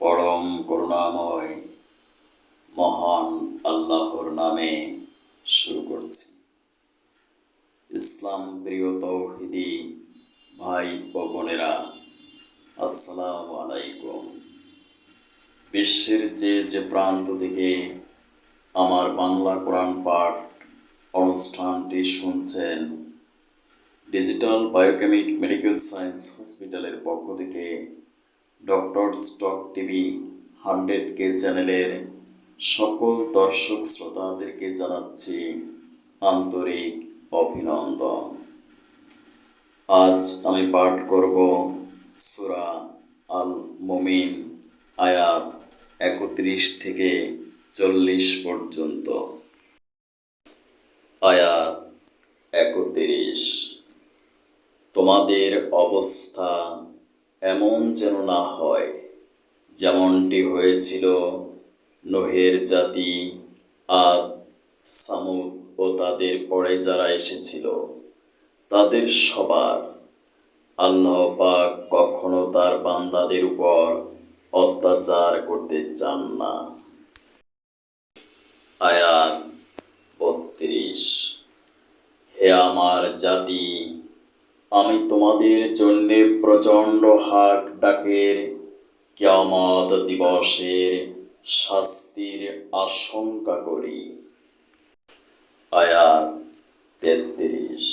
পরম করুণাময়, মহান আল্লাহর নামে শুরু করছি। ইসলাম প্রিয় তৌহিদি ভাই ও বোনেরা, আসসালামু আলাইকুম। বিশ্বের যে যে প্রান্ত থেকে আমার বাংলা কোরআন পাঠ অনুষ্ঠানটি শুনছেন, ডিজিটাল বায়োকেমিক মেডিকেল সায়েন্স হসপিটালের পক্ষ থেকে ডক্টর স্টক টিভি হান্ড্রেড কে চ্যানেলের সকল দর্শক শ্রোতাদেরকে জানাচ্ছি আন্তরিক অভিনন্দন। আজ আমি পাঠ করব সুরা আল মমিন আয়াত একত্রিশ থেকে চল্লিশ পর্যন্ত। আয়াত একত্রিশ। তোমাদের অবস্থা এমন যেন না হয়, যেমনটি হয়েছিল নোহের জাতি আদ, সামুদ ও তাদের পরে যারা এসেছিল। তাদের সবার আল্লাহ পাক কখনো তার বান্দাদের উপর অত্যাচার করতে চান না। আয়াত বত্রিশ, হে আমার জাতি আমি তোমাদের জন্যে প্রচণ্ড হাক ডাকের কিয়ামত দিবসের শাস্তির আশঙ্কা করি। আয়াত তেত্রিশ।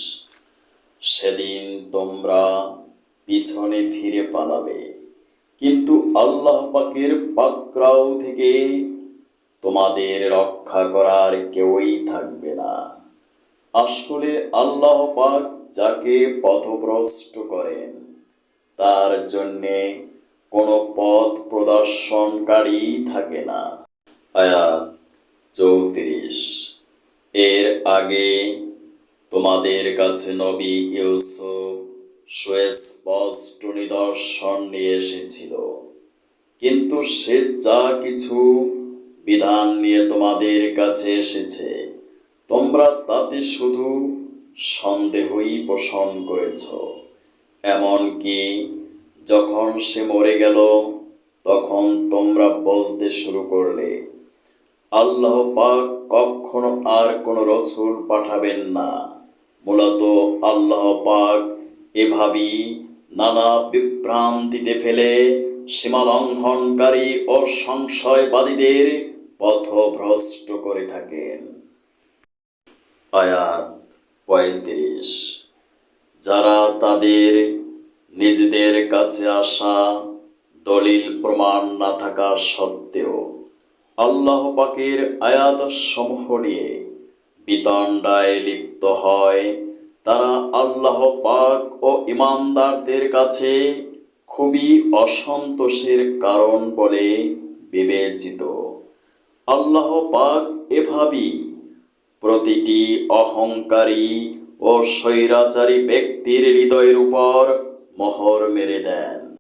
সেদিন তোমরা পিছনে ফিরে পালাবে, কিন্তু আল্লাহ পাকের পাকরাও থেকে তোমাদের রক্ষা করার কেউই থাকবে না। আসলে আল্লাহ পাক যাকে পথভ্রষ্ট করেন, তার জন্যে কোনো পথ প্রদর্শনকারী থাকে না। আয়াত চৌত্রিশ। এর আগে তোমাদের কাছে নবী ইউসুফ সুস্পষ্ট নিদর্শন নিয়ে এসেছিল। কিন্তু সে যা কিছু বিধান নিয়ে তোমাদের কাছে এসেছে তোমরা তাতে শুধু সন্দেহই পোষণ করেছ। এমনকি যখন সে মরে গেল, তখন তোমরা বলতে শুরু করলে, আল্লাহ পাক কখনো আর কোনো রসুল পাঠাবেন না। মূলত আল্লাহ পাক এভাবেই নানা বিভ্রান্তিতে ফেলে সীমালঙ্ঘনকারী ও সংশয়বাদীদের পথভ্রষ্ট করে থাকেন। আয়াত পঁয়ত্রিশ। যারা তাদের নিজেদের কাছে আসা দলিল প্রমাণ না থাকা সত্ত্বেও আল্লাহ পাকের আয়াত সমূহ নিয়ে বিতণ্ডায় লিপ্ত হয়, তারা আল্লাহ পাক ও ইমানদারদের কাছে খুবই অসন্তোষের কারণ বলে বিবেচিত। আল্লাহ পাক এভাবেই প্রতিটি অহংকারী ও স্বৈরাচারী ব্যক্তির হৃদয়ের উপর মোহর মেরে দেন।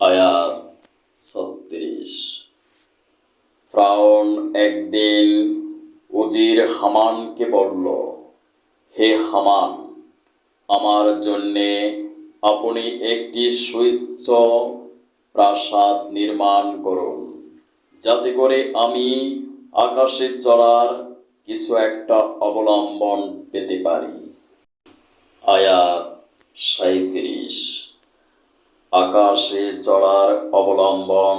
আয়াত ছত্রিশ। ফ্রাউন একদিন উজির হামানকে বলল, হে হামান, আমার জন্যে আপনি একটি সুইচ্ছ প্রাসাদ নির্মাণ করুন। যাতে করে আমি আকাশে চড়ার কিছু একটা অবলম্বন পেতে পারি। আয়াত সাঁত্রিশ আকাশে চড়ার অবলম্বন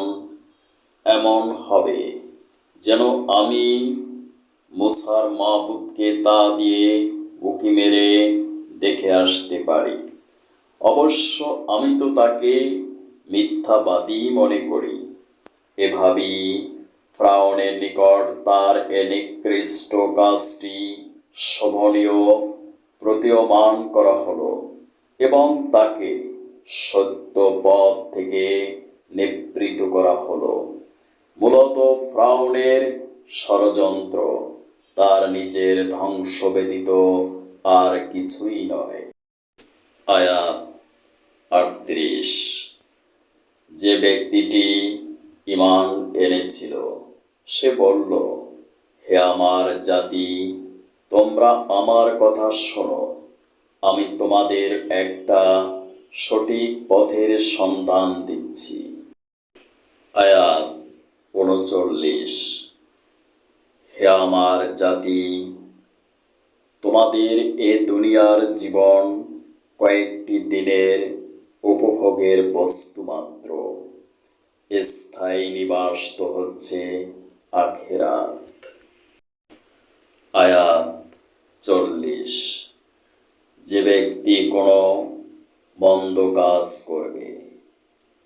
এমন হবে, যেন আমি মুসার মাহবুদকে তা দিয়ে উকি মেরে দেখে আসতে পারি। অবশ্য আমি তো তাকে মিথ্যাবাদী মনে করি। এভাবেই ফ্রাউনের নিকট, তার এ নিকৃষ্ট কাজটি শোভনীয়, প্রতীয়মান করা হলো এবং তাকে সত্য পথ থেকে নিবৃত করা হলো। মূলত ফ্রাউনের ষড়যন্ত্র, তার নিজের ধ্বংস ব্যতীত আর কিছুই নয়। আয়াত আটত্রিশ। যে ব্যক্তিটি ইমান এনেছিল সে বলল, হে আমার জাতি, তোমরা আমার কথা শোনো। আমি তোমাদের একটা সঠিক পথের সন্ধান দিচ্ছি। আয়াত উনচল্লিশ। হে আমার জাতি, তোমাদের এ দুনিয়ার জীবন কয়েকটি দিনের উপভোগের বস্তু মাত্র। স্থায়ী নিবাস তো হচ্ছে আখেরাত। আয়াত চল্লিশ। যে ব্যক্তি কোনো মন্দ কাজ করবে,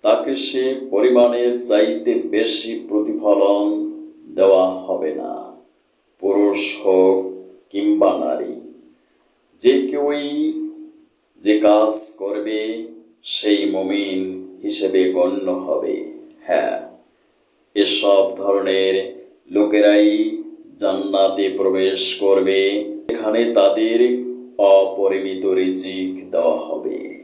তাকে সে পরিমাণের চাইতে বেশি প্রতিফলন দেওয়া হবে না। পুরুষ হোক কিংবা নারী, যে কেউই যে কাজ করবে, সেই মমিন হিসেবে গণ্য হবে। হ্যাঁ এসব ধরনের লোকেরাই জান্নাতে প্রবেশ করবে। এখানে তাদের অপরিমিত রিজিক দেওয়া হবে।